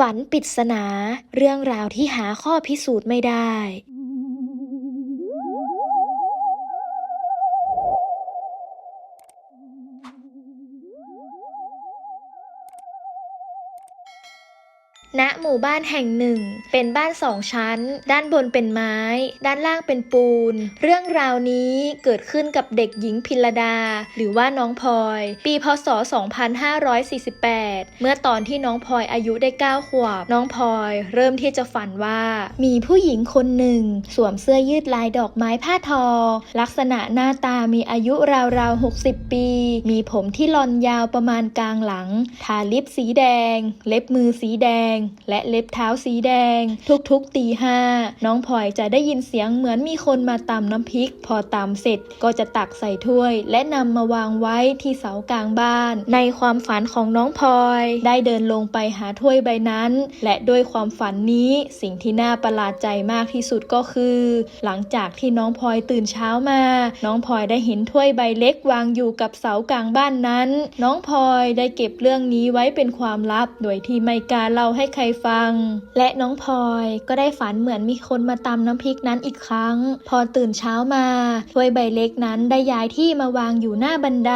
ฝันปริศนา เรื่องราวที่หาข้อพิสูจน์ไม่ได้ ณหมู่บ้านแห่งหนึ่ง เป็นบ้านสองชั้น ด้านบนเป็นไม้ ด้านล่างเป็นปูน เรื่องราวนี้เกิดขึ้นกับเด็กหญิงพิรดา หรือว่าน้องพลอย ปีพศ 2548 เมื่อตอนที่น้องพลอยอายุได้ 9 ขวบ น้องพลอยเริ่มที่จะฝันว่า มีผู้หญิงคนหนึ่ง สวมเสื้อยืดลายดอกไม้ผ้าทอ ลักษณะหน้าตามีอายุราวๆ 60 ปี มีผมที่ลอนยาวประมาณกลางหลัง ทาลิปสีแดง เล็บมือสีแดงและเล็บเท้าสีแดง ทุกๆตีห้าน้องพลอยจะได้ยินเสียงเหมือนมีคนมาตำน้ำพริก พอตำเสร็จก็จะตักใส่ถ้วย และนำมาวางไว้ที่เสากลางบ้าน ในความฝันของน้องพลอย ได้เดินลงไปหาถ้วยใบนั้น และด้วยความฝันนี้สิ่งที่น่าประหลาดใจมากที่สุดก็คือ หลังจากที่น้องพลอยตื่นเช้ามา น้องพลอยได้เห็นถ้วยใบเล็กวางอยู่กับเสากลางบ้านนั้น น้องพลอยได้เก็บเรื่องนี้ไว้เป็นความลับ โดยที่ไม่กล้าเล่าให้ใครฟัง และน้องพลอยก็ได้ฝันเหมือนมีคนมาตำน้ำพริกนั้นอีกครั้ง พอตื่นเช้ามาถ้วยใบเล็กนั้นได้ย้ายที่มาวางอยู่หน้าบันได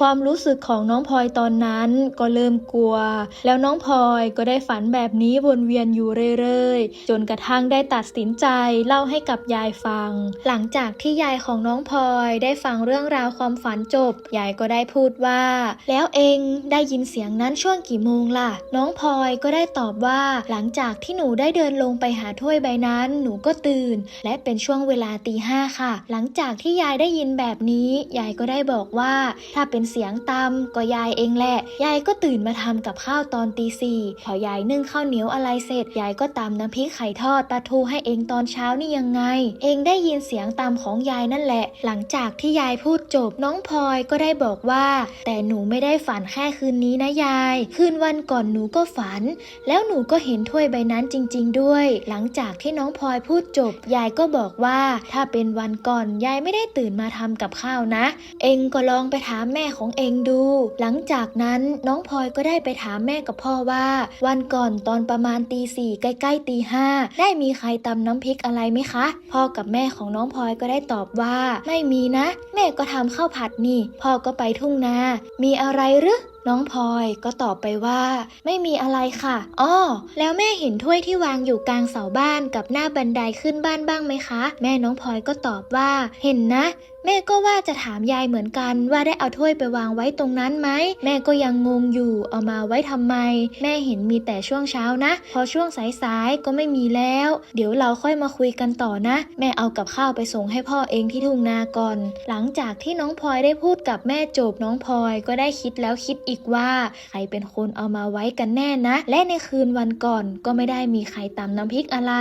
ความรู้สึกของน้องพลอยตอนนั้นก็เริ่มกลัว แล้วน้องพลอยก็ได้ฝันแบบนี้วนเวียนอยู่เรื่อยๆ จนกระทั่งได้ตัดสินใจเล่าให้กับยายฟัง หลังจากที่ยายของน้องพลอยได้ฟังเรื่องราวความฝันจบ ยายก็ได้พูดว่า แล้วเองได้ยินเสียงนั้นช่วงกี่โมงล่ะ น้องพลอยก็ได้ตอบว่า หลังจากที่หนูได้เดินลงไปหาถ้วยใบนั้น หนูก็ตื่น และเป็นช่วงเวลาตีห้าค่ะ หลังจากที่ยายได้ยินแบบนี้ ยายก็ได้บอกว่า ถ้าเป็นเสียงตำก็ยายเองแหละ ยายก็ตื่นมาทำกับข้าวตอนตีสี่พอยายนึ่งข้าวเหนียวอะไรเสร็จ ยายก็ตำน้ำพริกไข่ทอดปลาทูให้เองตอนเช้านี่ยังไง เองได้ยินเสียงตำของยายนั่นแหละ หลังจากที่ยายพูดจบน้องพลอยก็ได้บอกว่า แต่หนูไม่ได้ฝันแค่คืนนี้นะยาย คืนวันก่อนหนูก็ฝัน แล้วหนูก็เห็นถ้วยใบนั้นจริง ๆ ด้วย หลังจากที่น้องพลอยพูดจบ ยายก็บอกว่า ถ้าเป็นวันก่อนยายไม่ได้ตื่นมาทำกับข้าวนะ เองก็ลองไปถามแม่ของเองดู หลังจากนั้นน้องพลอยก็ได้ไปถามแม่กับพ่อว่า วันก่อนตอนประมาณตีสี่ใกล้ๆตีห้าได้มีใครตำน้ำพริกอะไรไหมคะ พ่อกับแม่ของน้องพลอยก็ได้ตอบว่า ไม่มีนะ แม่ก็ทำข้าวผัดนี่ พ่อก็ไปทุ่งนา มีอะไรหรือ น้องพลอยก็ตอบไปว่า ไม่มีอะไรค่ะ อ้อ แล้วแม่เห็นถ้วยที่วางอยู่กลางเสาบ้านกับหน้าบันไดขึ้นบ้านบ้างไหมคะ แม่น้องพลอยก็ตอบว่า เห็นนะ แม่ก็ว่าจะถามยายเหมือนกันว่าได้เอาถ้วยไปวางไว้ตรงนั้นไหม แม่ก็ยังงงอยู่เอามาไว้ทำไม แม่เห็นมีแต่ช่วงเช้านะ พอช่วงสายๆก็ไม่มีแล้ว เดี๋ยวเราค่อยมาคุยกันต่อนะ แม่เอากับข้าวไปส่งให้พ่อเองที่ทุ่งนาก่อน หลังจากที่น้องพลอยได้พูดกับแม่จบน้องพลอยก็ได้คิดแล้วคิดอีกว่าใครเป็นคนเอามาไว้กันแน่นะ และในคืนวันก่อนก็ไม่ได้มีใครตำน้ำพริกอะไร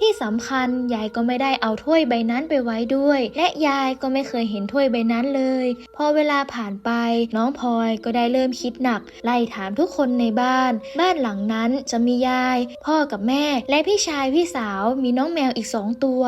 ที่สำคัญยายก็ไม่ได้เอาถ้วยใบนั้นไปไว้ด้วย และยายก็ไม่เคยเห็นถ้วยใบนั้นเลย พอเวลาผ่านไปน้องพลอยก็ได้เริ่มคิดหนัก ไล่ถามทุกคนในบ้าน บ้านหลังนั้นจะมียาย พ่อกับแม่ และพี่ชายพี่สาวมีน้องแมวอีกสองตัว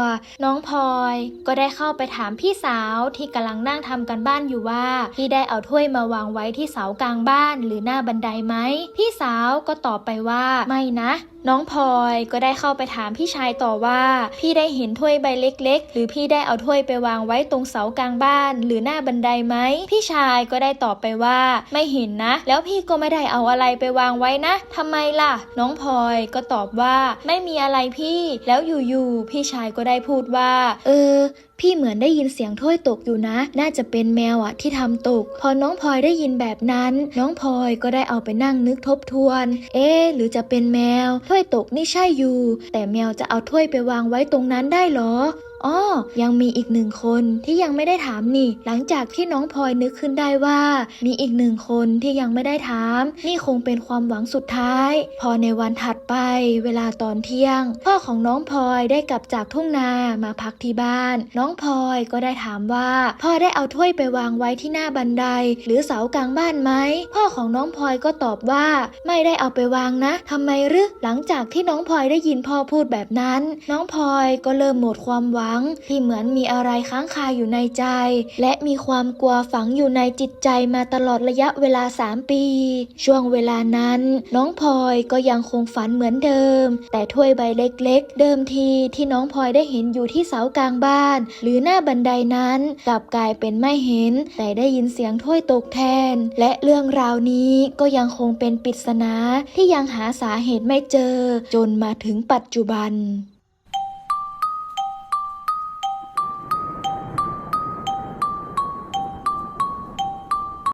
น้องพลอยก็ได้เข้าไปถามพี่สาวที่กำลังนั่งทำกันบ้านอยู่ว่า พี่ได้เอาถ้วยมาวางไว้ที่เสากลางบ้านหรือหน้าบันไดไหมพี่สาวก็ตอบไปว่าไม่นะน้องพลอยก็ได้เข้าไปถามพี่ชายต่อว่า พี่ได้เห็นถ้วยใบเล็ก ๆ หรือพี่ได้เอาถ้วยไปวางไว้ตรงเสากลางบ้าน หรือหน้าบันไดไหมพี่ชายก็ได้ตอบไปว่า ไม่เห็นนะ แล้วพี่ก็ไม่ได้เอาอะไรไปวางไว้นะทำไมล่ะ น้องพลอยก็ตอบว่าไม่มีอะไรพี่ แล้วอยู่ๆพี่ชายก็ได้พูดว่า เออพี่เหมือนได้ยินเสียงถ้วยตกอยู่นะ น่าจะเป็นแมวอะที่ทำตก พอน้องพลอยได้ยินแบบนั้น น้องพลอยก็ได้เอาไปนั่งนึกทบทวน เอ๊หรือจะเป็นแมว ถ้วยตกนี่ใช่อยู่ แต่แมวจะเอาถ้วยไปวางไว้ตรงนั้นได้เหรอ อ้อยังมีอีกหนึ่งคนที่ยังไม่ได้ถามนี่ หลังจากที่น้องพลอยนึกขึ้นได้ว่า มีอีกหนึ่งคนที่ยังไม่ได้ถาม นี่คงเป็นความหวังสุดท้าย พอในวันถัดไป เวลาตอนเที่ยง พ่อของน้องพลอยได้กลับจากทุ่งนามาพักที่บ้าน น้องพลอยก็ได้ถามว่า พ่อได้เอาถ้วยไปวางไว้ที่หน้าบันได หรือเสากลางบ้านไหมพ่อของน้องพลอยก็ตอบว่า ไม่ได้เอาไปวางนะทำไมหรือหลังจากที่น้องพลอยได้ยินพ่อพูดแบบนั้น น้องพลอยก็เริ่มหมดความหวังรั้ง ที่เหมือนมีอะไรค้างคาอยู่ในใจ และมีความกลัวฝังอยู่ในจิตใจมาตลอดระยะเวลา 3 ปี ช่วงเวลานั้น น้องพลอยก็ยังคงฝันเหมือนเดิม แต่ถ้วยใบเล็กๆ เดิมทีที่น้องพลอยได้เห็นอยู่ที่เสากลางบ้าน หรือหน้าบันไดนั้น กลับกลายเป็นไม่เห็น แต่ได้ยินเสียงถ้วยตกแทน และเรื่องราวนี้ก็ยังคงเป็นปริศนาที่ยังหาสาเหตุไม่เจอ จนมาถึงปัจจุบัน